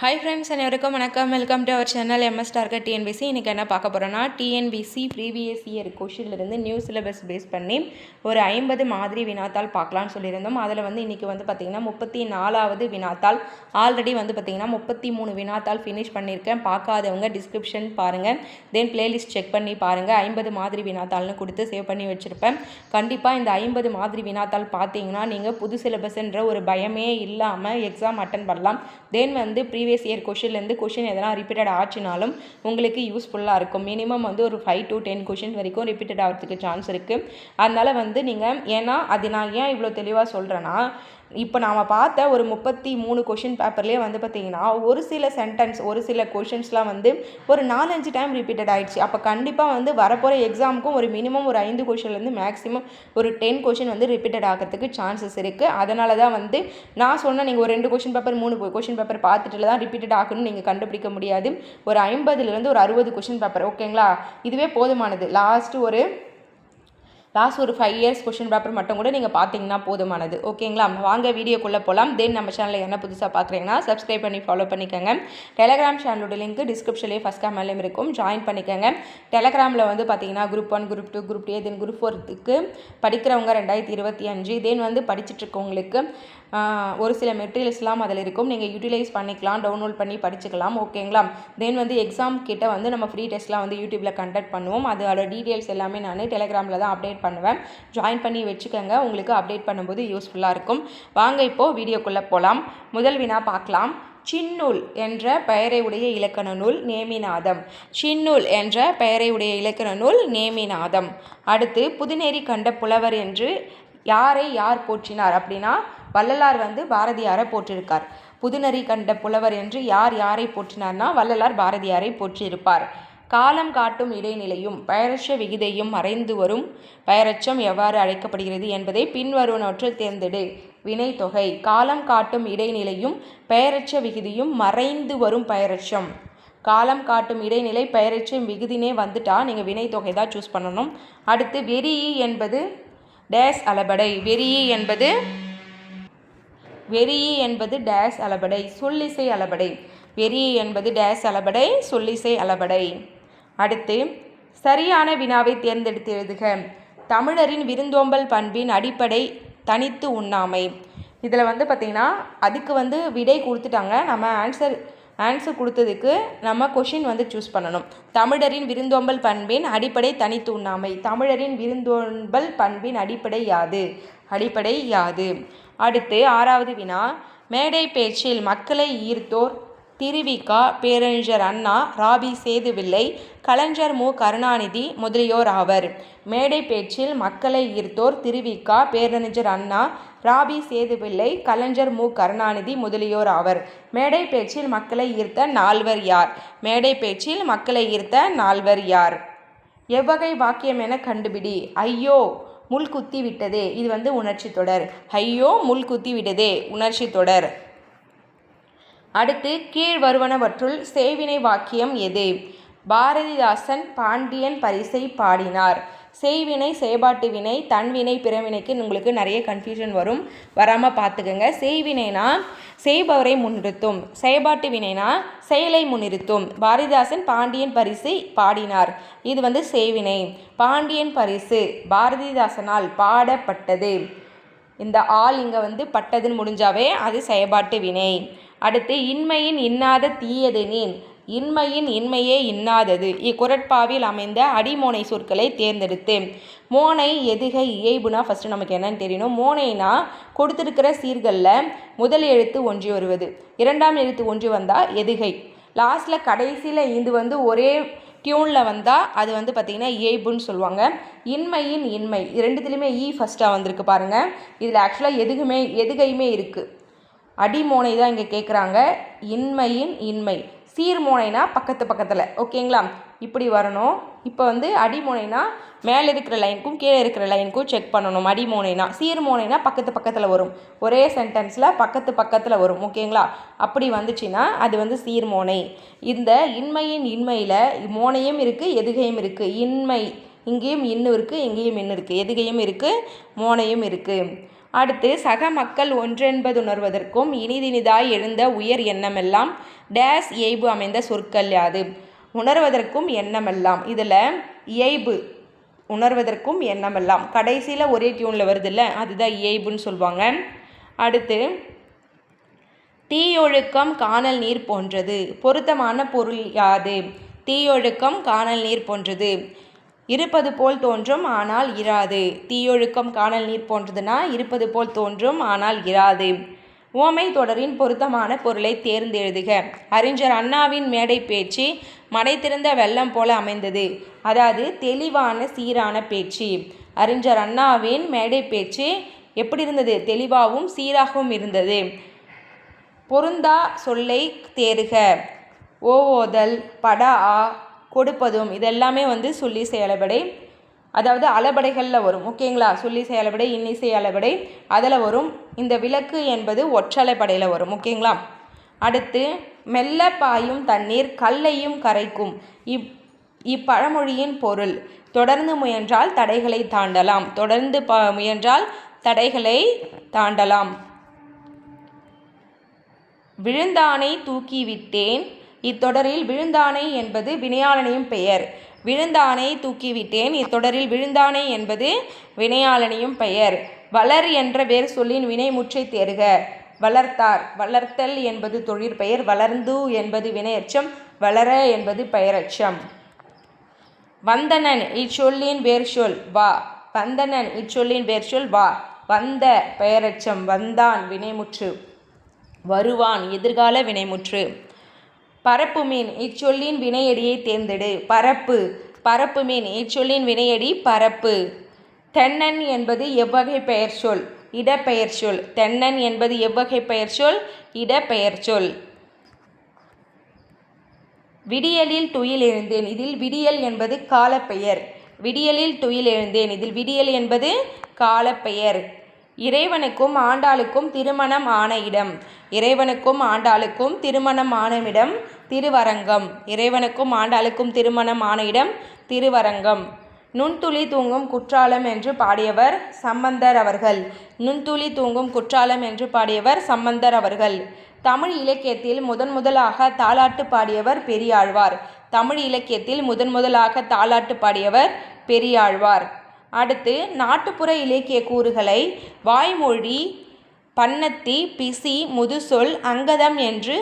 Hi friends அனைவருக்கும் வணக்கம். Welcome to our channel MS target TNPSC இன்றைக்கி என்ன பார்க்க போகிறோன்னா டிஎன்பிசி ப்ரீவியஸ் இயர் கொஷின்லேருந்து நியூ சிலபஸ் பேஸ் பண்ணி ஒரு ஐம்பது மாதிரி வினாத்தாள் பார்க்கலான்னு சொல்லியிருந்தோம். அதில் வந்து இன்றைக்கி வந்து பார்த்திங்கன்னா முப்பத்தி நாலாவது வினாத்தாள். ஆல்ரெடி வந்து பார்த்திங்கன்னா முப்பத்தி மூணு வினாத்தாள் ஃபினிஷ் பண்ணியிருக்கேன். பார்க்காதவங்க டிஸ்கிரிப்ஷன் பாருங்கள் தென் பிளேலிஸ்ட் செக் பண்ணி பாருங்கள் ஐம்பது மாதிரி வினாத்தாள்னு கொடுத்து சேவ் பண்ணி வச்சுருப்பேன். கண்டிப்பாக இந்த ஐம்பது மாதிரி வினாத்தாள் பார்த்தீங்கன்னா நீங்கள் புது சிலபஸ்ன்ற ஒரு பயமே இல்லாமல் எக்ஸாம் அட்டன் பண்ணலாம். தென் வந்து ப்ரீ ப்ரீவியஸ் இயர் கொஷின்லேருந்து கொஷின் எதனா ரிப்பீட்டட் ஆச்சுனாலும் உங்களுக்கு யூஸ்ஃபுல்லாக இருக்கும். மினிமம் வந்து ஒரு ஃபைவ் டு டென் கொஷின் வரைக்கும் ரிப்பீட்டட் ஆகிறதுக்கு சான்ஸ் இருக்குது அதனால் வந்து நீங்கள் ஏன்னா அது நான் ஏன் இவ்வளோ தெளிவாக சொல்கிறேன்னா இப்போ நாம் பார்த்த ஒரு முப்பத்தி மூணு கொஷின் பேப்பர்லேயே வந்து பார்த்திங்கன்னா ஒரு சில சென்டென்ஸ் ஒரு சில கொஷின்ஸ்லாம் வந்து ஒரு நாலஞ்சு டைம் ரிப்பீட்டட் ஆகிடுச்சு அப்போ கண்டிப்பாக வந்து வரப்போகிற எக்ஸாமுக்கும் ஒரு மினிமம் ஒரு ஐந்து கொஷின்லேருந்து மேக்ஸிமம் ஒரு டென் கொஷின் வந்து ரிப்பீட்டட் ஆகிறதுக்கு சான்சஸ் இருக்குது அதனால தான் வந்து நான் சொன்ன நீங்கள் ஒரு ரெண்டு கொஷின் பேப்பர் மூணு கொஷின் பேப்பர் பார்த்துட்டு தான் ரிப்பீட்டட் ஆகணும்னு நீங்கள் கண்டுபிடிக்க முடியாது. ஒரு ஐம்பதுலேருந்து ஒரு அறுபது கொஷின் பேப்பர் ஓகேங்களா இதுவே போதுமானது. லாஸ்ட்டு ஒரு லாஸ்ட் ஒரு ஃபைவ் இயர்ஸ் கொஷின் பேப்பர் மட்டும் கூட நீங்கள் பார்த்தீங்கன்னா போதுமானது. ஓகேங்களா வாங்க வீடியோக்குள்ளே போகலாம் தென் நம்ம சேனலில் என்ன புதுசாக பார்க்குறீங்கன்னா சப்ஸ்கிரைப் பண்ணி ஃபாலோ பண்ணிக்கோங்க. டெலகிராம் சேனலோட லிங்க் டிஸ்கிரிப்ஷன்லேயே ஃபஸ்ட் கமெண்ட்லேயும் இருக்கும். ஜாயின் பண்ணிக்கோங்க. டெலகிராமில் வந்து பார்த்தீங்கன்னா group one group two group டே தென் குரூப் ஃபோர்த்துக்கு படிக்கிறவங்க ரெண்டாயிரத்தி இருபத்தி அஞ்சு தென் வந்து படிச்சுட்ருக்கவங்களுக்கு ஒரு சில மெட்டீரியல்ஸ்லாம் அதில் இருக்கும். நீங்கள் யூட்டிலைஸ் பண்ணிக்கலாம் டவுன்லோட் பண்ணி படிச்சுக்கலாம். ஓகேங்களா தென் வந்து எக்ஸாம் கிட்ட வந்து நம்ம ஃப்ரீ டெஸ்ட்லாம் வந்து யூடியூப்பில் கண்டக்ட் பண்ணுவோம். அதோட டீட்டெயில்ஸ் எல்லாமே நான் டெலகிராமில் தான் அப்டேட் பண்ணுவேன். ஜாயின் பண்ணி வச்சுக்கோங்க. உங்களுக்கு அப்டேட் பண்ணும்போது யூஸ்ஃபுல்லாக இருக்கும். வாங்க இப்போது வீடியோக்குள்ளே போகலாம் முதல் வினா பார்க்கலாம். சின்னூல் என்ற பெயரை உடைய இலக்கண நூல் நேமிநாதம். சின்னூல் என்ற பெயரை உடைய இலக்கண நூல் நேமிநாதம். அடுத்து புதுநேரி கண்ட புலவர் என்று யாரை யார் போற்றினார் அப்படின்னா வள்ளலார் வந்து பாரதியாரை போற்றிருக்கார். புதுநரி கண்ட புலவர் என்று யார் யாரை போற்றினார்னா வள்ளலார் பாரதியாரை போற்றியிருப்பார். காலம் காட்டும் இடைநிலையும் பயரட்ச விகிதையும் மறைந்து வரும். பயரட்சம் எவ்வாறு அழைக்கப்படுகிறது என்பதை பின்வருவனவற்றில் தேர்ந்தெடு. வினைத்தொகை காலம் காட்டும் இடைநிலையும் பெயரட்ச விகுதியும் மறைந்து வரும் பெயரட்சம் காலம் காட்டும் இடைநிலை பெயரட்சம் விகுதினே வந்துட்டா நீங்கள் வினைத்தொகை தான் சூஸ் பண்ணணும். அடுத்து வெறி என்பது டேஸ் அளபடை. வெறியி என்பது வெறியி என்பது டேஸ் அளபடை. சொல்லிசை அளபடை. வெறியி என்பது டேஸ் அளபடை சொல்லிசை அளபடை. அடுத்து சரியான வினாவை தேர்ந்தெடுத்து எழுதுக. தமிழரின் விருந்தோம்பல் பண்பின் அடிப்படை தனித்து உண்ணாமை. இதில் வந்து பார்த்திங்கன்னா அதுக்கு வந்து விடை கொடுத்துட்டாங்க. நம்ம ஆன்சர் ஆன்சர் கொடுத்ததுக்கு நம்ம கொஷின் வந்து சூஸ் பண்ணணும். தமிழரின் விருந்தோம்பல் பண்பின் அடிப்படை தனித்து உண்ணாமை. தமிழரின் விருந்தோம்பல் பண்பின் அடிப்படை யாது? அடிப்படை யாது? அடுத்து ஆறாவது வினா. மேடை பேச்சில் மக்களை ஈர்த்தோர் திருவிகா பேரறிஞர் அண்ணா ராபி சேதுவில்லை கலைஞர் மு. கருணாநிதி முதலியோர் ஆவர். மேடை பேச்சில் மக்களை ஈர்த்தோர் திருவிகா பேரறிஞர் அண்ணா ராபி சேதுவில்லை கலைஞர் மு. கருணாநிதி முதலியோர் ஆவர். மேடை பேச்சில் மக்களை ஈர்த்த நால்வர் யார்? மேடை பேச்சில் மக்களை ஈர்த்த நால்வர் யார்? எவ்வகை வாக்கியம் என கண்டுபிடி. ஐயோ முள் குத்தி விட்டதே. இது வந்து உணர்ச்சி தொடர். ஐயோ முள் குத்தி விட்டதே. உணர்ச்சி தொடர். அடுத்து கீழ் வருவனவற்றுள் சேவினை வாக்கியம் எது? பாரதிதாசன் பாண்டியன் பரிசை பாடினார். செய்வினை செயபாட்டு வினை தன்வினை பிறவினைக்கு உங்களுக்கு நிறைய கன்ஃபியூஷன் வரும். வராமல் பார்த்துக்கோங்க செய்வினைனா செய்பவரை முன்னிறுத்தும். செயபாட்டு வினைனா செயலை முன்னிறுத்தும். பாரதிதாசன் பாண்டியன் பரிசு பாடினார். இது வந்து செய்வினை பாண்டியன் பரிசு பாரதிதாசனால் பாடப்பட்டது. இந்த ஆள் இங்கே வந்து பட்டதுன்னு முடிஞ்சாவே அது செயபாட்டு வினை. அடுத்து இன்மையின் இன்னாத தீயதெனின் இன்மையின் இன்மையே இன்னாதது. இக்குரட்பாவில் அமைந்த அடிமோனை சொற்களை தேர்ந்தெடுத்து மோனை எதுகை இயைபுனா ஃபஸ்ட்டு நமக்கு என்னன்னு தெரியணும். மோனைனா கொடுத்துருக்கிற சீர்களில் முதல் எழுத்து ஒன்றி வருவது. இரண்டாம் எழுத்து ஒன்றி வந்தால் எதுகை. லாஸ்ட்டில் கடைசியில் இது வந்து ஒரே டியூனில் வந்தால் அது வந்து பார்த்திங்கன்னா இயைபுன்னு சொல்லுவாங்க. இன்மையின் இன்மை. ரெண்டுத்துலேயுமே ஈ ஃபஸ்ட்டாக வந்திருக்கு பாருங்கள் இதில் ஆக்சுவலாக எதுகுமே எதுகையுமே இருக்குது அடிமோனை தான் இங்கே கேட்குறாங்க இன்மையின் இன்மை சீர்மோனைனா பக்கத்து பக்கத்தில். ஓகேங்களா? இப்படி வரணும். இப்போ வந்து அடிமோனைனா மேலே இருக்கிற லைனுக்கும் கீழே இருக்கிற லைனுக்கும் செக் பண்ணணும். அடிமோனைனா சீர்மோனைனா பக்கத்து பக்கத்தில் வரும். ஒரே சென்டென்ஸில் பக்கத்து பக்கத்தில் வரும். ஓகேங்களா? அப்படி வந்துச்சுன்னா அது வந்து சீர்மோனை. இந்த இன்மையின் இன்மையில் மோனையும் இருக்குது எதுகையும் இருக்குது இன்மை இங்கேயும் இன்னும் இருக்குது இங்கேயும் இன்னும் இருக்குது எதுகையும் இருக்குது மோனையும் இருக்குது அடுத்து சக மக்கள் ஒன்றென்பதுணர்வதற்கும் இனிதினிதாய் எழுந்த உயர் எண்ணமெல்லாம் டேஸ் இயைபு அமைந்த சொற்கள் யாது. உணர்வதற்கும் எண்ணமெல்லாம். இதில் இயைபு உணர்வதற்கும் எண்ணமெல்லாம். கடைசியில் ஒரே டியூனில் வருதுல்ல அதுதான் இயைபுன்னு சொல்லுவாங்க அடுத்து தீயொழுக்கம் காணல் நீர் போன்றது. பொருத்தமான பொருள் யாது? தீயொழுக்கம் காணல் நீர் போன்றது. இருப்பது போல் தோன்றும் ஆனால் இராது. தீயொழுக்கம் காணல் நீர் போன்றதுன்னா இருப்பது போல் தோன்றும் ஆனால் இராது. ஓமை தொடரின் பொருத்தமான பொருளை தேர்ந்தெழுதுக. அறிஞர் அண்ணாவின் மேடை பேச்சு மடை திறந்த வெள்ளம் போல அமைந்தது. அதாவது தெளிவான சீரான பேச்சு. அறிஞர் அண்ணாவின் மேடை பேச்சு எப்படி இருந்தது? தெளிவாகவும் சீராகவும் இருந்தது. பொருந்தா சொல்லை தேறுக ஓவோதல் படா ஆ கொடுப்பதும் இதெல்லாமே வந்து சொல்லி செயலபடை அதாவது அளபடைகளில் வரும் ஓகேங்களா? சொல்லி செயலபடை இன்னிசை அளபடை அதில் வரும். இந்த விளக்கு என்பது ஒற்றலைப்படையில் வரும் ஓகேங்களா? அடுத்து மெல்ல பாயும் தண்ணீர் கல்லையும் கரைக்கும். இப் இப்பழமொழியின் பொருள் தொடர்ந்து முயன்றால் தடைகளை தாண்டலாம். தொடர்ந்து ப முயன்றால் தடைகளை தாண்டலாம். விழுந்தானை தூக்கிவிட்டேன் இத்தொடரில் விழுந்தானை என்பது வினையாளனையும் பெயர். விழுந்தானை தூக்கிவிட்டேன் இத்தொடரில் விழுந்தானை என்பது வினையாளனையும் பெயர். வளர் என்ற வேர் சொல்லின் வினைமுற்றை தேர்க. வளர்த்தார் வளர்த்தல் என்பது தொழிற்பெயர் வளர்ந்து என்பது வினையச்சம் வளர என்பது பெயரச்சம். வந்தனன் இச்சொல்லின் வேர் சொல் வா. வந்தனன் இச்சொல்லின் வேர் சொல் வா. வந்த பெயரச்சம் வந்தான் வினைமுற்று. வருவான் எதிர்கால வினைமுற்று. பரப்பு மீன் இச்சொல்லின் வினையடியை தேர்ந்தெடு. பரப்பு பரப்பு மீன் இச்சொல்லின் வினையடி பரப்பு. தென்னன் என்பது எவ்வகை பெயர் சொல் இடப்பெயர் சொல் தென்னன் என்பது எவ்வகை பெயர் சொல் இடப்பெயர் சொல் விடியலில் துயில் எழுந்தேன். இதில் விடியல் என்பது காலப்பெயர். விடியலில் துயில் எழுந்தேன். இதில் விடியல் என்பது காலப்பெயர். இறைவனுக்கும் ஆண்டாளுக்கும் திருமணம் ஆன இடம். இறைவனுக்கும் ஆண்டாளுக்கும் திருமணம் ஆனமிடம் திருவரங்கம். இறைவனுக்கும் ஆண்டாளுக்கும் திருமணம் ஆன இடம் திருவரங்கம். நுண்துளி தூங்கும் குற்றாலம் என்று பாடியவர் சம்பந்தர் அவர்கள். நுண்துளி தூங்கும் குற்றாலம் என்று பாடியவர் சம்பந்தர் அவர்கள். தமிழ் இலக்கியத்தில் முதன் முதலாக தாலாட்டு பாடியவர் பெரியாழ்வார். தமிழ் இலக்கியத்தில் முதன் முதலாக தாலாட்டு பாடியவர் பெரியாழ்வார். அடுத்து நாட்டுப்புற இலக்கிய கூறுகளை வாய்மொழி பன்னத்தி பிசி முதுசொல் அங்கதம் என்று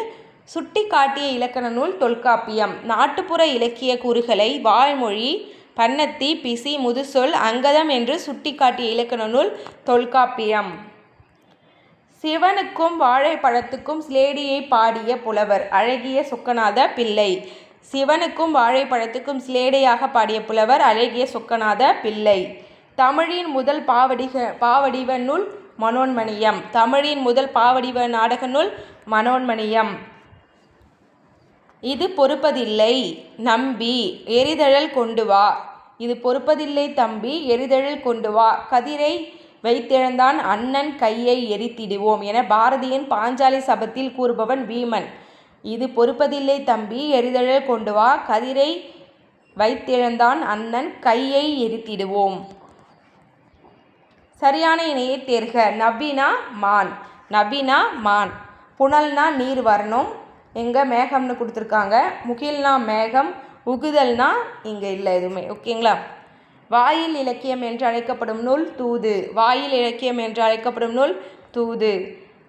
சுட்டி காட்டிய இலக்கண நூல் தொல்காப்பியம். நாட்டுப்புற இலக்கிய கூறுகளை வாய்மொழி பன்னத்தி பிசி முதுசொல் அங்கதம் என்று சுட்டிக்காட்டிய இலக்கண நூல் தொல்காப்பியம். சிவனுக்கும் வாழைப்பழத்துக்கும் சிலேடியை பாடிய புலவர் அழகிய சொக்கநாத பிள்ளை. சிவனுக்கும் வாழைப்பழத்துக்கும் சிலேடையாக பாடிய புலவர் அழகிய சொக்கநாத பிள்ளை. தமிழின் முதல் பாவடிக பாவடிவ நூல் மனோன்மணியம். தமிழின் முதல் பாவடிவ நாடக நூல் மனோன்மணியம். இது பொறுப்பதில்லை நம்பி எரிதழல் கொண்டு வா. இது பொறுப்பதில்லை தம்பி எரிதழல் கொண்டு வா. கதிரை வைத்திழந்தான் அண்ணன் கையை எரித்திடுவோம் என பாரதியின் பாஞ்சாலி சபத்தில் கூறுபவன் வீமன். இது பொறுப்பதில்லை தம்பி எரிதழல் கொண்டு வா. கதிரை வைத்திழந்தான் அண்ணன் கையை எரித்திடுவோம். சரியான இணையை தேர்க. நவீனா மான். நவீனா மான். புனல்னா நீர் வரணும். எங்கே மேகம்னு கொடுத்துருக்காங்க. முகில்னா மேகம் உகுதல்னா இங்கே இல்லை எதுவுமே. ஓகேங்களா வாயில் இலக்கியம் என்று அழைக்கப்படும் நூல் தூது. வாயில் இலக்கியம் என்று அழைக்கப்படும் நூல் தூது.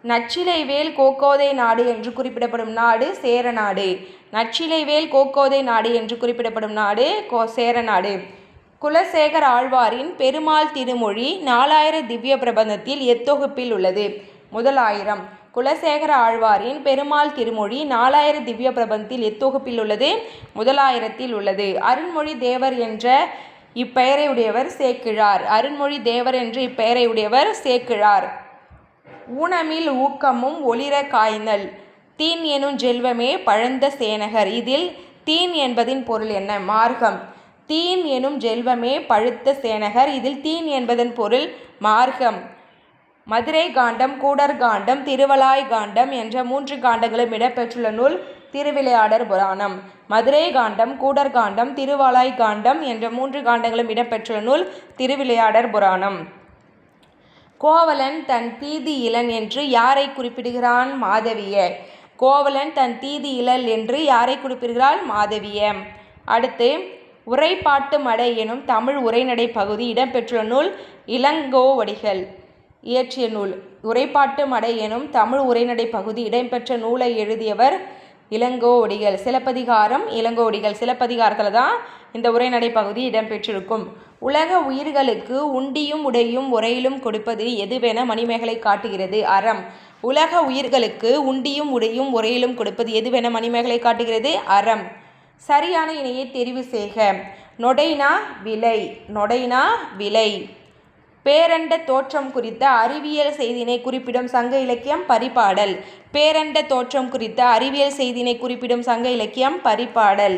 நச்சிலைவேல் கோக்கோதை நாடு என்று குறிப்பிடப்படும் நாடு சேரநாடு நச்சிலைவேல் கோக்கோதை நாடு என்று குறிப்பிடப்படும் நாடு கோ சேரநாடு குலசேகர் ஆழ்வாரின் பெருமாள் திருமொழி நாலாயிர திவ்ய பிரபந்தத்தில் எத்தொகுப்பில் உள்ளது. முதலாயிரம். குலசேகர ஆழ்வாரின் பெருமாள் திருமொழி நாலாயிர திவ்ய பிரபந்தத்தில் எத்தொகுப்பில் உள்ளது முதலாயிரத்தில் உள்ளது. அருண்மொழி தேவர் என்ற இப்பெயரை உடையவர் சேக்கிழார். அருண்மொழி தேவர் என்று இப்பெயரை உடையவர் சேக்கிழார். ஊனமில் ஊக்கமும் ஒளிர காய்ந்தல் தீன் எனும் ஜெல்வமே பழந்த சேனகர். இதில் தீன் என்பதின் பொருள் என்ன? மார்க்கம். தீன் எனும் ஜெல்வமே பழுத்த சேனகர். இதில் தீன் என்பதன் பொருள் மார்க்கம். மதுரை காண்டம் கூடர் காண்டம் திருவலாய் காண்டம் என்ற மூன்று காண்டங்களும் இடம்பெற்றுள்ள நூல் திருவிளையாடர் புராணம். மதுரை காண்டம் கூடர் காண்டம் திருவாலாய் காண்டம் என்ற மூன்று காண்டங்களும் இடம்பெற்றுள்ள நூல் திருவிளையாடர் புராணம். கோவலன் தன் தீதி இலன் என்று யாரை குறிப்பிடுகிறான் மாதவிய? கோவலன் தன் தீதி இலல் என்று யாரை குறிப்பிடுகிறாள் மாதவிய? அடுத்து உரைப்பாட்டு மடை எனும் தமிழ் உரைநடை பகுதி இடம்பெற்றுள்ள நூல் இளங்கோவடிகள். இயற்றிய நூல். உரைப்பாட்டு மடை எனும் தமிழ் உரைநடை பகுதி இடம்பெற்ற நூலை எழுதியவர் இளங்கோடிகள் சிலப்பதிகாரம் இளங்கோடிகள் சிலப்பதிகாரத்தில் தான் இந்த உரைநடை பகுதி இடம்பெற்றிருக்கும். உலக உயிர்களுக்கு உண்டியும் உடையும் உரையிலும் கொடுப்பது எதுவென மணிமேகலை காட்டுகிறது? அறம். உலக உயிர்களுக்கு உண்டியும் உடையும் உரையிலும் கொடுப்பது எதுவென மணிமேகலை காட்டுகிறது? அறம். சரியான இணையை தெரிவு செய்க. நொடைனா விலை. நொடைனா விலை. பேரண்ட தோற்றம் குறித்த அறிவியல் செய்தினை குறிப்பிடும் சங்க இலக்கியம் பரிபாடல். பேரண்ட தோற்றம் குறித்த அறிவியல் செய்தினை குறிப்பிடும் சங்க இலக்கியம் பரிபாடல்.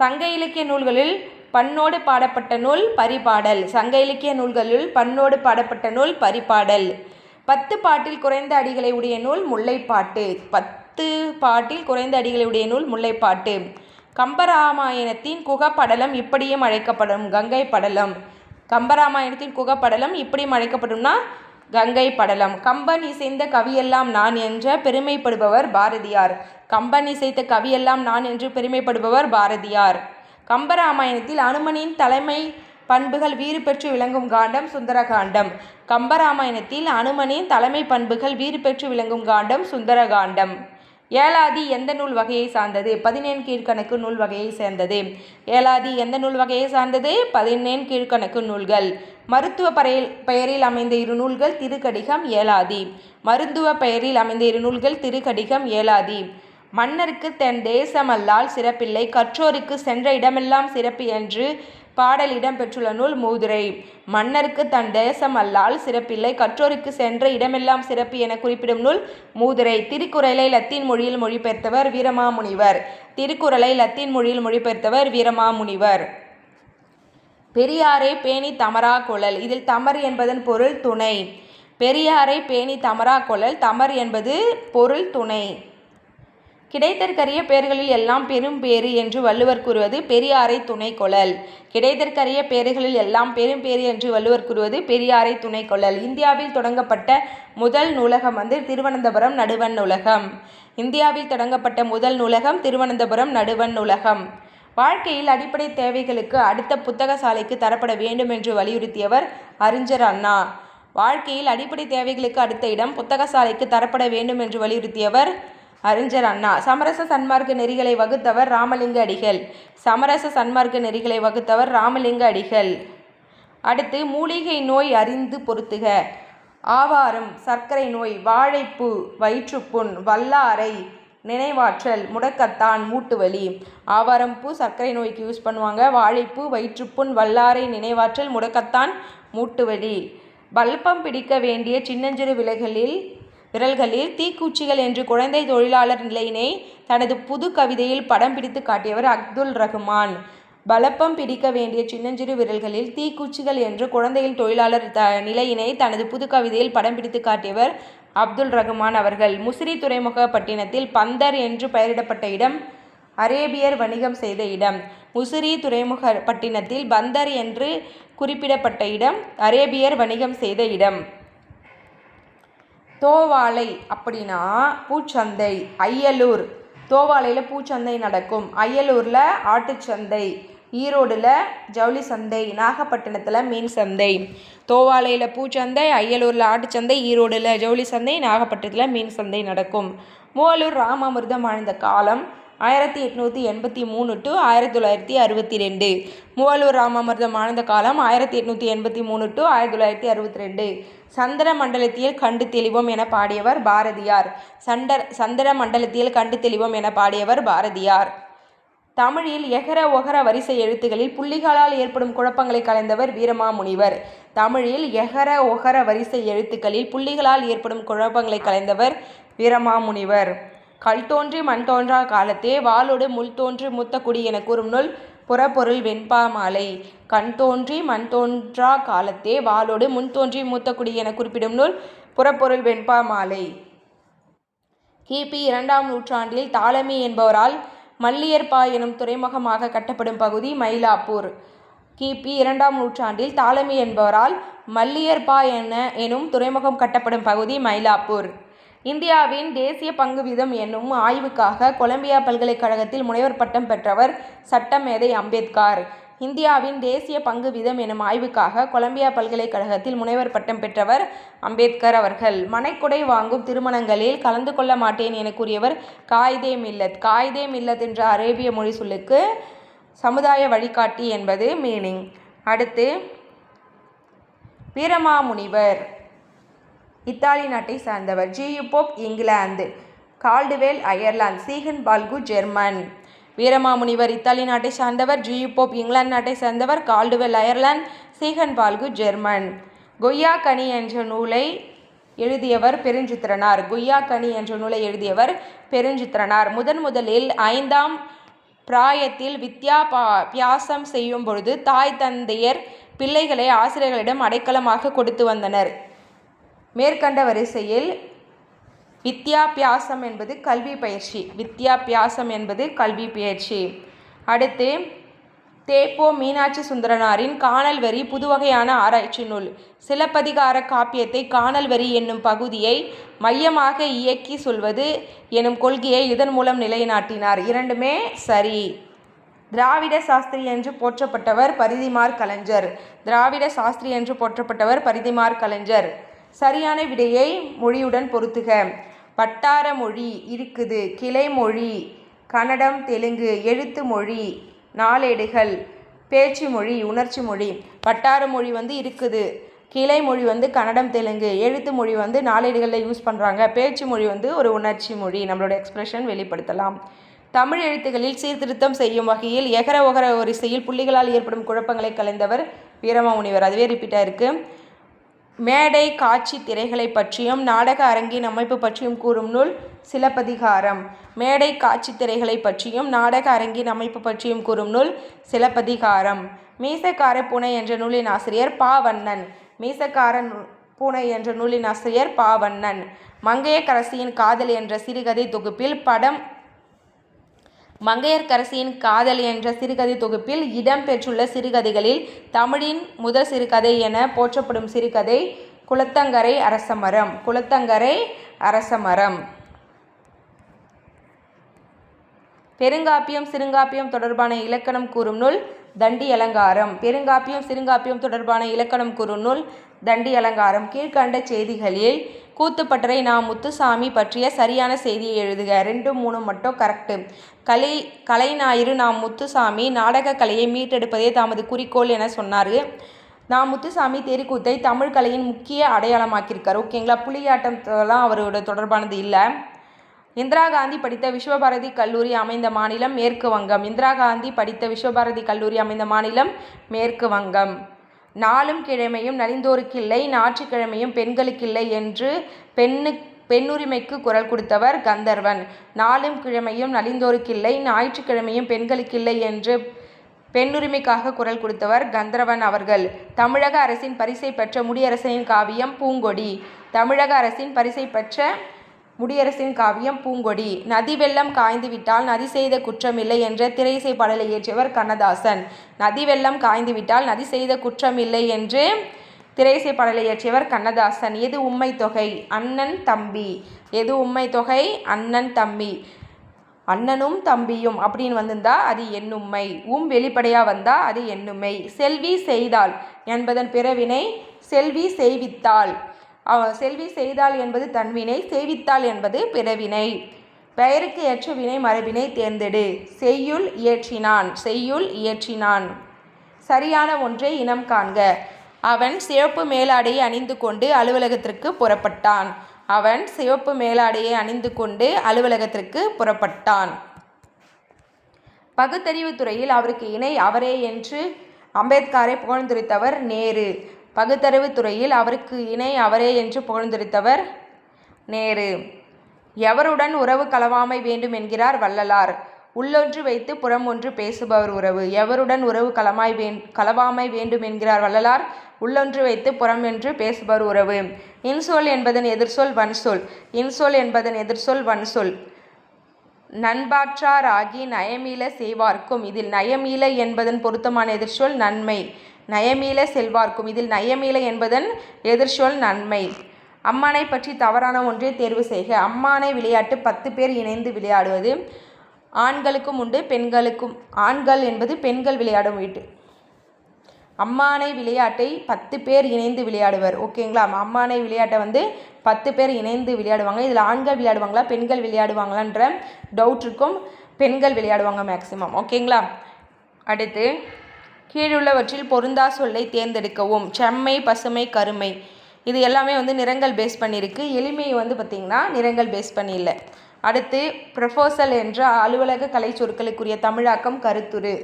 சங்க இலக்கிய நூல்களில் பண்ணோடு பாடப்பட்ட நூல் பரிபாடல். சங்க இலக்கிய நூல்களில் பண்ணோடு பாடப்பட்ட நூல் பரிபாடல். பத்து பாட்டில் குறைந்த அடிகளை உடைய நூல் முல்லைப்பாட்டு. பத்து பாட்டில் குறைந்த அடிகளை உடைய நூல் முல்லைப்பாட்டு. கம்பராமாயணத்தின் குகப்படலம் இப்படியும் அழைக்கப்படும். கங்கை படலம். கம்பராமாயணத்தின் குகப்படலம் இப்படியும் அழைக்கப்படும்னா கங்கை படலம். கம்பன் இசைந்த கவியெல்லாம் நான் என்ற பெருமைப்படுபவர் பாரதியார். கம்பன் இசைத்த கவியெல்லாம் நான் என்று பெருமைப்படுபவர் பாரதியார். கம்பராமாயணத்தில் அனுமனின் தலைமை பண்புகள் வீறு பெற்று விளங்கும் காண்டம் சுந்தரகாண்டம். கம்பராமாயணத்தில் அனுமனின் தலைமை பண்புகள் வீறு பெற்று விளங்கும் காண்டம் சுந்தரகாண்டம். ஏலாதி எந்த நூல் வகையை சார்ந்தது? பதினேன் கீழ்கணக்கு நூல் வகையை சேர்ந்தது. ஏலாதி எந்த நூல் வகையை சார்ந்தது? பதினேன் கீழ்கணக்கு நூல்கள். மருத்துவ பெயரில் பெயரில் அமைந்த இரு நூல்கள் திருக்கடிகம் ஏலாதி. மருத்துவ பெயரில் அமைந்த இரு நூல்கள் திருக்கடிகம் ஏலாதி. மன்னருக்கு தன் தேசமல்லால் சிறப்பில்லை. கற்றோருக்கு சென்ற இடமெல்லாம் சிறப்பு என்று பாடல் இடம்பெற்றுள்ள நூல் மூதுரை. மன்னருக்கு தன் தேசம் அல்லால் சிறப்பில்லை. கற்றோருக்கு சென்ற இடமெல்லாம் சிறப்பு என குறிப்பிடும் நூல் மூதுரை. திருக்குறளை லத்தீன் மொழியில் மொழிபெயர்த்தவர் வீரமாமுனிவர். திருக்குறளை லத்தீன் மொழியில் மொழிபெயர்த்தவர் வீரமாமுனிவர். பெரியாரை பேணி தமரா குழல். இதில் தமர் என்பதன் பொருள் துணை. பெரியாரை பேணி தமரா குழல். தமர் என்பது பொருள் துணை. கிடைத்தற்கரிய பெயர்களில் எல்லாம் பெரும் பேறு என்று வள்ளுவர் கூறுவது பெரியாரை துணை கொள்ளல் கிடைத்தற்கரிய பெயர்களில் எல்லாம் பெரும் பேறு என்று வள்ளுவர் கூறுவது பெரியாரை துணை கொள்ளல் இந்தியாவில் தொடங்கப்பட்ட முதல் நூலகம் வந்து திருவனந்தபுரம் நடுவன் நூலகம். இந்தியாவில் தொடங்கப்பட்ட முதல் நூலகம் திருவனந்தபுரம் நடுவன் நூலகம். வாழ்க்கையில் அடிப்படை தேவைகளுக்கு அடுத்த புத்தக சாலைக்கு தரப்பட வேண்டும் என்று வலியுறுத்தியவர் அறிஞர் அண்ணா. வாழ்க்கையில் அடிப்படை தேவைகளுக்கு அடுத்த இடம் புத்தக சாலைக்கு தரப்பட வேண்டும் என்று வலியுறுத்தியவர் அறிஞர் அண்ணா சமரச சன்மார்க்க நெறிகளை வகுத்தவர் ராமலிங்க அடிகள். சமரச சன்மார்க்க நெறிகளை வகுத்தவர் ராமலிங்க அடிகள். அடுத்து மூலிகை நோய் அறிந்து பொருத்துக. ஆவாரம் சர்க்கரை நோய் வாழைப்பூ வயிற்றுப்புண் வல்லாரை நினைவாற்றல் முடக்கத்தான் மூட்டு வலி ஆவாரம் பூ சர்க்கரை நோய்க்கு யூஸ் பண்ணுவாங்க. வாழைப்பூ வயிற்றுப்புண் வல்லாரை நினைவாற்றல் முடக்கத்தான் மூட்டு வலி பல்பம் பிடிக்க வேண்டிய சின்னஞ்சிறு விலைகளில் விரல்களில் தீக்குச்சிகள் என்று குழந்தை தொழிலாளர் நிலையினை தனது புது கவிதையில் படம் பிடித்து காட்டியவர் அப்துல் ரஹ்மான். பலப்பம் பிடிக்க வேண்டிய சின்னஞ்சிறு விரல்களில் தீக்குச்சிகள் என்று குழந்தையில் தொழிலாளர் த நிலையினை தனது புது கவிதையில் படம் பிடித்து காட்டியவர் அப்துல் ரஹ்மான் அவர்கள். முசிறி துறைமுக பட்டினத்தில் பந்தர் என்று பெயரிடப்பட்ட இடம் அரேபியர் வணிகம் செய்த இடம். முசிறி துறைமுக பட்டினத்தில் பந்தர் என்று குறிப்பிடப்பட்ட இடம் அரேபியர் வணிகம் செய்த இடம். தோவாலை அப்படின்னா பூச்சந்தை அய்யலூர் தோவாலையில் பூச்சந்தை நடக்கும். அய்யலூரில் ஆட்டுச்சந்தை ஈரோடில் ஜவுளி சந்தை நாகப்பட்டினத்தில் மீன் சந்தை தோவாலையில் பூச்சந்தை அய்யலூரில் ஆட்டுச்சந்தை ஈரோடில் ஜவுளி சந்தை நாகப்பட்டினத்தில் மீன் சந்தை நடக்கும். மூவலூர் ராமாமிர்தம் வாழ்ந்த காலம். ஆயிரத்தி எட்நூற்றி எண்பத்தி மூணு டு ஆயிரத்தி தொள்ளாயிரத்தி அறுபத்தி ரெண்டு. மூவலூர் ராமாமிர்தம் ஆழ்ந்த காலம் ஆயிரத்தி எட்நூற்றி எண்பத்தி மூணு டு ஆயிரத்தி தொள்ளாயிரத்தி அறுபத்தி ரெண்டு. சந்திர மண்டலத்தில் கண்டு தெளிவோம் என பாடியவர் பாரதியார். சண்டர் சந்திர மண்டலத்தில் கண்டு தெளிவோம் என பாடியவர் பாரதியார். தமிழில் எகர ஒகர வரிசை எழுத்துகளில் புள்ளிகளால் ஏற்படும் குழப்பங்களை கலைந்தவர் வீரமாமுனிவர். தமிழில் எகர ஒகர வரிசை எழுத்துக்களில் புள்ளிகளால் ஏற்படும் குழப்பங்களை கலைந்தவர் வீரமாமுனிவர். கல் தோன்றி மண் தோன்றா காலத்தே வாளோடு முள் தோன்றி மூத்த குடி என கூறும் நூல் புறப்பொருள் வெண்பா மாலை. கண் தோன்றி மண் தோன்றா காலத்தே வாளோடு முன் தோன்றி மூத்த குடி என குறிப்பிடும் நூல் புறப்பொருள் வெண்பா மாலை. கிபி இரண்டாம் நூற்றாண்டில் தாளமி என்பவரால் மல்லியர்பா எனும் துறைமுகமாக கட்டப்படும் பகுதி மயிலாப்பூர். கிபி இரண்டாம் நூற்றாண்டில் தாளமி என்பவரால் மல்லியர்பா என எனும் துறைமுகம் கட்டப்படும் பகுதி மயிலாப்பூர். இந்தியாவின் தேசிய பங்கு வீதம் என்னும் ஆய்வுக்காக கொலம்பியா பல்கலைக்கழகத்தில் முனைவர் பட்டம் பெற்றவர் சட்டமேதை அம்பேத்கர். இந்தியாவின் தேசிய பங்கு வீதம் எனும் ஆய்வுக்காக கொலம்பியா பல்கலைக்கழகத்தில் முனைவர் பட்டம் பெற்றவர் அம்பேத்கர் அவர்கள். மனைக்குடை வாங்கும் திருமணங்களில் கலந்து கொள்ள மாட்டேன் என கூறியவர் காயிதே மில்லத். காயிதே மில்லத் என்ற அரேபிய மொழி சொல்லுக்கு சமுதாய வழிகாட்டி என்பது மீனிங் அடுத்து வீரமாமுனிவர். இத்தாலி நாட்டை சார்ந்தவர். G U Pope England Caldwell Ireland Ziegenbalg German Veeramamunivar Italy நாட்டை சார்ந்தவர். ஜியு போப் இங்கிலாந்து நாட்டை சார்ந்தவர். Caldwell Ireland Ziegenbalg German கொய்யா கனி என்ற நூலை எழுதியவர் பெருஞ்சித்திரனார். கொய்யா கனி என்ற நூலை எழுதியவர் பெருஞ்சித்திரனார். முதன் முதலில் ஐந்தாம் பிராயத்தில் வித்யா பா பியாசம் செய்யும் பொழுது தாய் தந்தையர் பிள்ளைகளை ஆசிரியர்களிடம் அடைக்கலமாக கொடுத்து வந்தனர். மேற்கண்ட வரிசையில் வித்யாபியாசம் என்பது கல்வி பயிற்சி. வித்யாபியாசம் என்பது கல்வி பயிற்சி. அடுத்து தேப்போ மீனாட்சி சுந்தரனாரின் காணல் வரி புதுவகையான ஆராய்ச்சி நூல். சிலப்பதிகார காப்பியத்தை காணல் வரி என்னும் பகுதியை மையமாக இயக்கி சொல்வது எனும் கொள்கையை இதன் மூலம் நிலைநாட்டினார். இரண்டுமே சரி. திராவிட சாஸ்திரி என்று போற்றப்பட்டவர் பரிதிமார் கலைஞர். திராவிட சாஸ்திரி என்று போற்றப்பட்டவர் பரிதிமார் கலைஞர். சரியான விடையை மொழியுடன் பொருத்துக. வட்டார மொழி இருக்குது. கிளை மொழி கன்னடம் தெலுங்கு எழுத்து மொழி நாளேடுகள் பேச்சு மொழி உணர்ச்சி மொழி. வட்டார மொழி வந்து இருக்குது. கிளை மொழி வந்து கன்னடம் தெலுங்கு எழுத்து மொழி வந்து நாளேடுகளில் யூஸ் பண்ணுறாங்க பேச்சு மொழி வந்து ஒரு உணர்ச்சி மொழி. நம்மளோட எக்ஸ்பிரஷன் வெளிப்படுத்தலாம். தமிழ் எழுத்துக்களில் சீர்திருத்தம் செய்யும் வகையில் எகர ஒகர வரிசையில் புள்ளிகளால் ஏற்படும் குழப்பங்களை கலைந்தவர் வீரமாமுனிவர். அதுவே ரிப்பீட்டாக இருக்குது மேடை காட்சி திரைகளை பற்றியும் நாடக அரங்கின் அமைப்பு பற்றியும் கூறும் நூல் சிலப்பதிகாரம். மேடை காட்சி திரைகளை பற்றியும் நாடக அரங்கின் அமைப்பு பற்றியும் கூறும் நூல் சிலப்பதிகாரம். மீசக்கார பூனை என்ற நூலின் ஆசிரியர் பாவண்ணன். மீசக்கார பூனை என்ற நூலின் ஆசிரியர் பாவண்ணன். மங்கையக்கரசியின் காதல் என்ற சிறுகதை தொகுப்பில் படம் மங்கையர்கரசியின் காதல் என்ற சிறுகதை தொகுப்பில் இடம்பெற்றுள்ள சிறுகதைகளில் தமிழின் முதல் சிறுகதை என போற்றப்படும் சிறுகதை குளத்தங்கரை அரசமரம் குளத்தங்கரை அரசமரம். பெருங்காப்பியம் சிறுங்காப்பியம் தொடர்பான இலக்கணம் கூறும் நூல் தண்டி அலங்காரம். பெருங்காப்பியம் சிறுங்காப்பியம் தொடர்பான இலக்கணம் கூறும் நூல் தண்டி அலங்காரம். கீழ்கண்ட செய்திகளில் கூத்துப்பட்டறை நான் முத்துசாமி பற்றிய சரியான செய்தியை எழுதுக. ரெண்டு மூணு மட்டும் கரெக்டு கலை கலைஞாயிறு நாம் முத்துசாமி நாடக கலையை மீட்டெடுப்பதே தமது குறிக்கோள் என சொன்னார். நான் முத்துசாமி தெருக்கூத்தை தமிழ் கலையின் முக்கிய அடையாளமாக்கியிருக்கார். ஓகேங்களா? புலியாட்டம்லாம் அவரோட தொடர்பானது இல்லை. இந்திரா காந்தி படித்த விஸ்வபாரதி கல்லூரி அமைந்த மாநிலம் மேற்கு வங்கம். இந்திரா காந்தி படித்த விஸ்வபாரதி கல்லூரி அமைந்த மாநிலம் மேற்கு வங்கம். நாளும் கிழமையும் நலிந்தோருக்கில்லை ஞாயிற்றுக்கிழமையும் பெண்களுக்கில்லை என்று பெண்ணு பெண்ணுரிமைக்கு குரல் கொடுத்தவர் கந்தர்வன். நாளும் கிழமையும் நலிந்தோருக்கில்லை ஞாயிற்றுக்கிழமையும் பெண்களுக்கில்லை என்று பெண்ணுரிமைக்காக குரல் கொடுத்தவர் கந்தர்வன் அவர்கள். தமிழக அரசின் பரிசை பெற்ற முடியரசனின் காவியம் பூங்கொடி. தமிழக அரசின் பரிசை பெற்ற முடியரசின் காவியம் பூங்கொடி. நதி வெள்ளம் காய்ந்து விட்டால் நதி செய்த குற்றமில்லை என்ற திரைசை பாடலை இயற்றியவர் கண்ணதாசன். நதி வெள்ளம் காய்ந்து விட்டால் நதி செய்த குற்றமில்லை என்று திரைசை பாடலை இயற்றியவர் கண்ணதாசன். எது உண்மை தொகை? அண்ணன் தம்பி. எது உண்மை தொகை? அண்ணன் தம்பி. அண்ணனும் தம்பியும் அப்படின்னு வந்திருந்தா அது என்னுமை உம் வெளிப்படையாக வந்தால் அது எண்ணுமை செல்வி செய்தால் என்பதன் பிறவினை செல்வி செய்வித்தாள். செல்வி செய்தாள் என்பது தன்வினை செய்வித்தாள் என்பது பிறவினை. பெயருக்கு ஏற்ற வினை மரபினை தேர்ந்தெடு. செய்யுள் இயற்றினான் செய்யுள் இயற்றினான். சரியான ஒன்றை இனம் காண்க. அவன் சிவப்பு மேலாடையை அணிந்து கொண்டு அலுவலகத்திற்கு புறப்பட்டான். அவன் சிவப்பு மேலாடையை அணிந்து கொண்டு அலுவலகத்திற்கு புறப்பட்டான். பகுத்தறிவு துறையில் அவருக்கு இணை அவரே என்று அம்பேத்கரை புகழ்ந்துரைத்தவர் நேரு. பகுத்தறிவு துறையில் அவருக்கு இணை அவரே என்று புகழ்ந்தெடுத்தவர் நேரு. எவருடன் உறவு கலவாமை வேண்டும் என்கிறார் வள்ளலார். உள்ளொன்று வைத்து புறம் ஒன்று பேசுபவர் உறவு. எவருடன் உறவு களமாய் வே களவாமை வேண்டும் என்கிறார் வள்ளலார். உள்ளொன்று வைத்து புறம் என்று பேசுபவர் உறவு. இன்சொல் என்பதன் எதிர்சொல் வன்சொல். இன்சொல் என்பதன் எதிர்சொல் வன்சொல். நண்பாற்றாராகி நயமீள செய்வார்க்கும் இதில் நயமீள என்பதன் பொருத்தமான எதிர்ச்சொல் நன்மை. நயமீள செல்வார்க்கும். இதில் நயமீள என்பதன் எதிர்ச்சொல் நன்மை. அம்மானை பற்றி தவறான ஒன்றை தேர்வு செய்க. அம்மானை விளையாட்டு பத்து பேர் இணைந்து விளையாடுவது ஆண்களுக்கும் உண்டு பெண்களுக்கும் ஆண்கள் என்பது பெண்கள் விளையாடும் வீட்டு. அம்மானை விளையாட்டை பத்து பேர் இணைந்து விளையாடுவர். ஓகேங்களா அம்மானை விளையாட்டை வந்து பத்து பேர் இணைந்து விளையாடுவாங்க. இதில் ஆண்கள் விளையாடுவாங்களா பெண்கள் விளையாடுவாங்களான்ற டவுட் இருக்கும். பெண்கள் விளையாடுவாங்க மேக்ஸிமம் ஓகேங்களா அடுத்து கீழுள்ளவற்றில் பொருந்தா சொல்லை தேர்ந்தெடுக்கவும். செம்மை பசுமை கருமை. இது எல்லாமே வந்து நிறங்கள் பேஸ் பண்ணியிருக்கு. எளிமை வந்து பார்த்திங்கன்னா நிறங்கள் பேஸ் பண்ணி இல்லை அடுத்து ப்ரொஃபோசல் என்ற அலுவலக கலை சொற்களுக்குரிய தமிழாக்கம் கருத்துரு.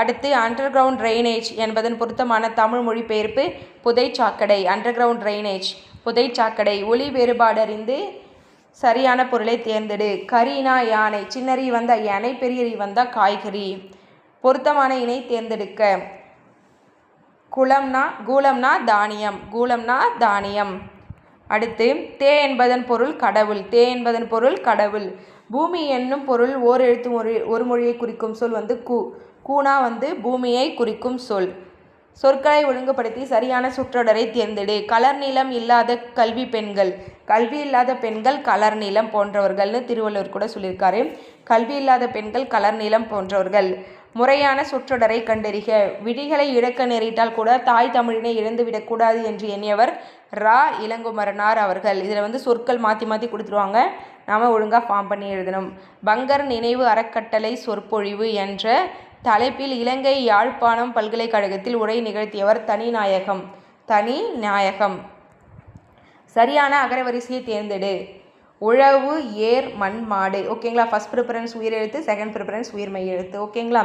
அடுத்து அண்டர் கிரவுண்ட் ட்ரைனேஜ் என்பதன் பொருத்தமான தமிழ் மொழிபெயர்ப்பு புதை சாக்கடை. அண்டர் கிரவுண்ட் ட்ரைனேஜ் புதை சாக்கடை. ஒளி வேறுபாடு அறிந்து சரியான பொருளை தேர்ந்தெடு. கரீனா யானை. சின்னறி வந்தால் யானை பெரிய வந்தால் காய்கறி. பொருத்தமான இணை தேர்ந்தெடுக்க. குளம்னா கூலம்னா தானியம் கூலம்னா தானியம். அடுத்து தே என்பதன் பொருள் கடவுள் தே என்பதன் பொருள் கடவுள். பூமி என்னும் பொருள் ஓர் எழுத்து மொழி ஒரு மொழியை குறிக்கும் சொல் வந்து கு. கூனா வந்து பூமியை குறிக்கும் சொல். சொற்களை ஒழுங்குபடுத்தி சரியான சுற்றொடரை தேர்ந்தெடு. கலர் நிலம் இல்லாத கல்வி பெண்கள். கல்வி இல்லாத பெண்கள் கலர் நிலம் போன்றவர்கள்னு திருவள்ளுவர் கூட சொல்லியிருக்காரு. கல்வி இல்லாத பெண்கள் கலர் நிலம் போன்றவர்கள். முறையான சொற்றொடரை கண்டறிக. விடிகளை இழக்க நேரிட்டால் கூட தாய் தமிழினை இழந்துவிடக்கூடாது என்று எண்ணியவர் ரா. இளங்குமரனார் அவர்கள். இதில் வந்து சொற்கள் மாற்றி மாற்றி கொடுத்துருவாங்க. நாம் ஒழுங்காக ஃபார்ம் பண்ணி எழுதணும். பங்கர் நினைவு அறக்கட்டளை சொற்பொழிவு என்ற தலைப்பில் இலங்கை யாழ்ப்பாணம் பல்கலைக்கழகத்தில் உரை நிகழ்த்தியவர் தனிநாயகம் தனி நாயகம். சரியான அகரவரிசையை தேர்ந்தெடு. உழவு ஏர் மண் மாடு. ஓகேங்களா ஃபஸ்ட் ப்ரிஃபரன்ஸ் உயிரெழுத்து செகண்ட் ப்ரிஃபரன்ஸ் உயிர்மை எழுத்து. ஓகேங்களா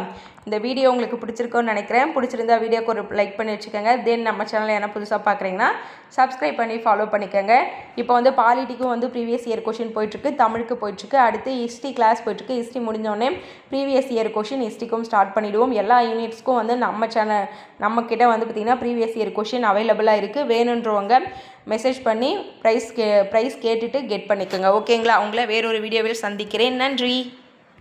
இந்த வீடியோ உங்களுக்கு பிடிச்சிருக்கோன்னு நினைக்கிறேன். பிடிச்சிருந்தா வீடியோக்கு ஒரு லைக் பண்ணி வச்சுக்கோங்க. தென் நம்ம சேனலில் என்ன புதுசாக பார்க்குறீங்கன்னா சப்ஸ்கிரைப் பண்ணி ஃபாலோ பண்ணிக்கோங்க. இப்போ வந்து பாலிட்டிக்கும் வந்து ப்ரீவியஸ் இயர் கொஷின் போயிட்டுருக்கு. தமிழுக்கு போயிட்டுருக்கு. அடுத்து ஹிஸ்ட்ரி கிளாஸ் போயிட்டுருக்கு. ஹிஸ்ட்ரி முடிஞ்சோடனே ப்ரீவியஸ் இயர் கொஷின் ஹிஸ்ட்ரிக்கும் ஸ்டார்ட் பண்ணிவிடுவோம் எல்லா யூனிட்ஸ்க்கும் வந்து நம்ம சேனல் நம்மக்கிட்ட வந்து பார்த்திங்கன்னா ப்ரீவியஸ் இயர் கொஷின் அவைலபிளாக இருக்குது வேணுன்றவங்க மெசேஜ் பண்ணி ப்ரைஸ் கே ப்ரைஸ் கேட்டுட்டு கெட் பண்ணிக்கோங்க. ஓகேங்களா? உங்களை வேறொரு வீடியோவில் சந்திக்கிறேன். நன்றி.